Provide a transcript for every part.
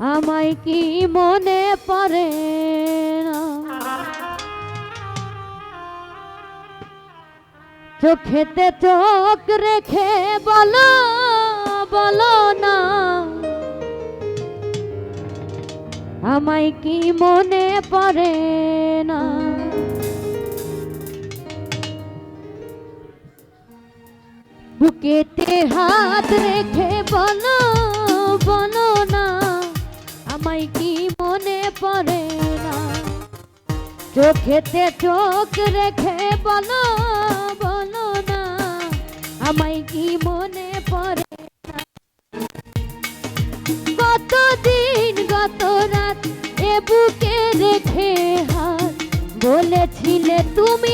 আমায় কি মনে পড়ে না? চোখেতে চোখ রেখে বলো বলো না। আমায় কি মনে পড়ে না? বুকেতে হাত রেখে পড়ে না। চোখেতে চোখ রেখে বলো বলো না, আমায় কি মনে পরে না? কতদিন গত রাত এ বুকে রেখে হাত বলেছিলে তুমি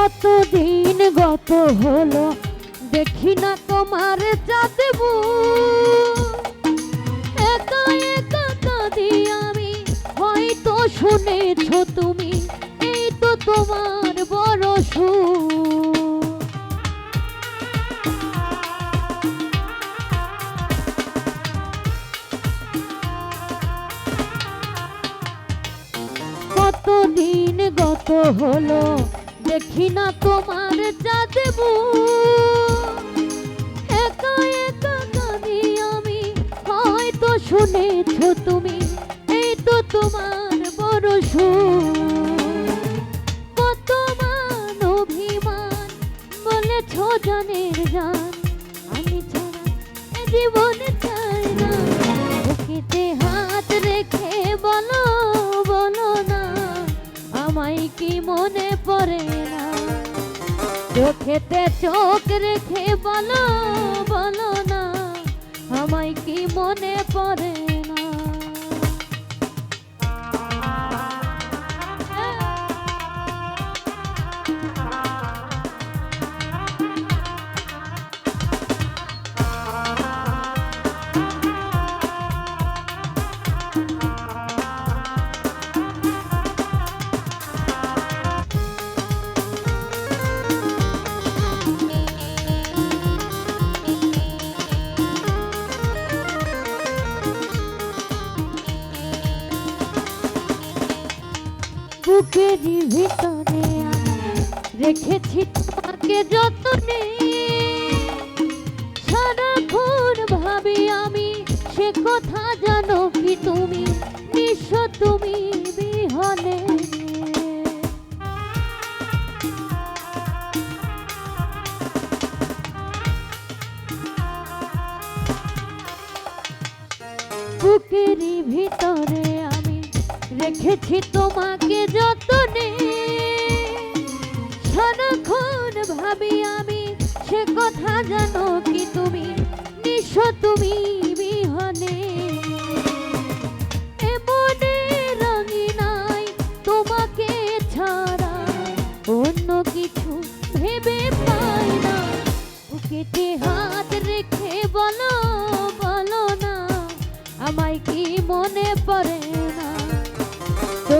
কতদিন গত হলো, দেখি না তোমার চাঁদবু আমি, হয়তো শুনেছ তুমি, এই তো তোমার বড় সুর। কতদিন গত হলো দেখি না তোমার চাঁদবু একা একা কাঁদি আমি হয়তো শুনেছ তুমি, এই তো তোমার বড় কত মান অভিমান বলেছ জানের জান, আমি ছাড়া জীবনে চোখেতে চোখ রেখে বলো। বুকেরই ভিতরে রেখেছি তোমাকে যতনে। সারাক্ষণ ভাবি আমি সে কথা জানো কি তুমি নিঃস্ব তুমি বিহনে। আমি রেখেছি তোমাকে যতনে। সারাক্ষণ ভাবি আমি সে কথা জানো কি তুমি? নিঃস্ব তুমি বিহনে। এমনে রঙি নাই তোমাকে ছাড়া। অন্য কিছু ভেবে পাই না। বুকেতে হাত রেখে বলো বলো না, আমায় কি মনে পড়ে?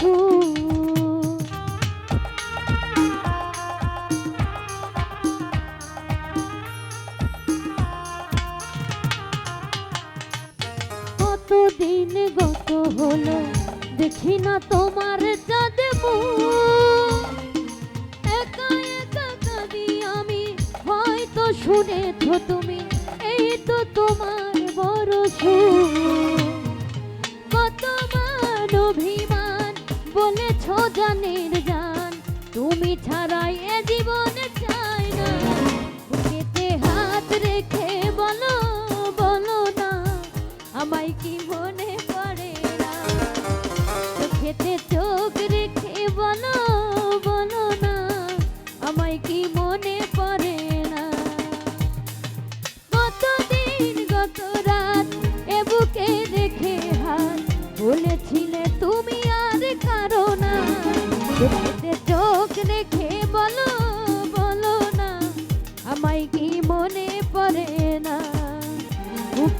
কতদিন গত হলো, দেখি না তোমার চাঁদ। একা একা কাঁদি আমি, হয়তো শুনেছ তুমি, এই তো তোমার বড় সুর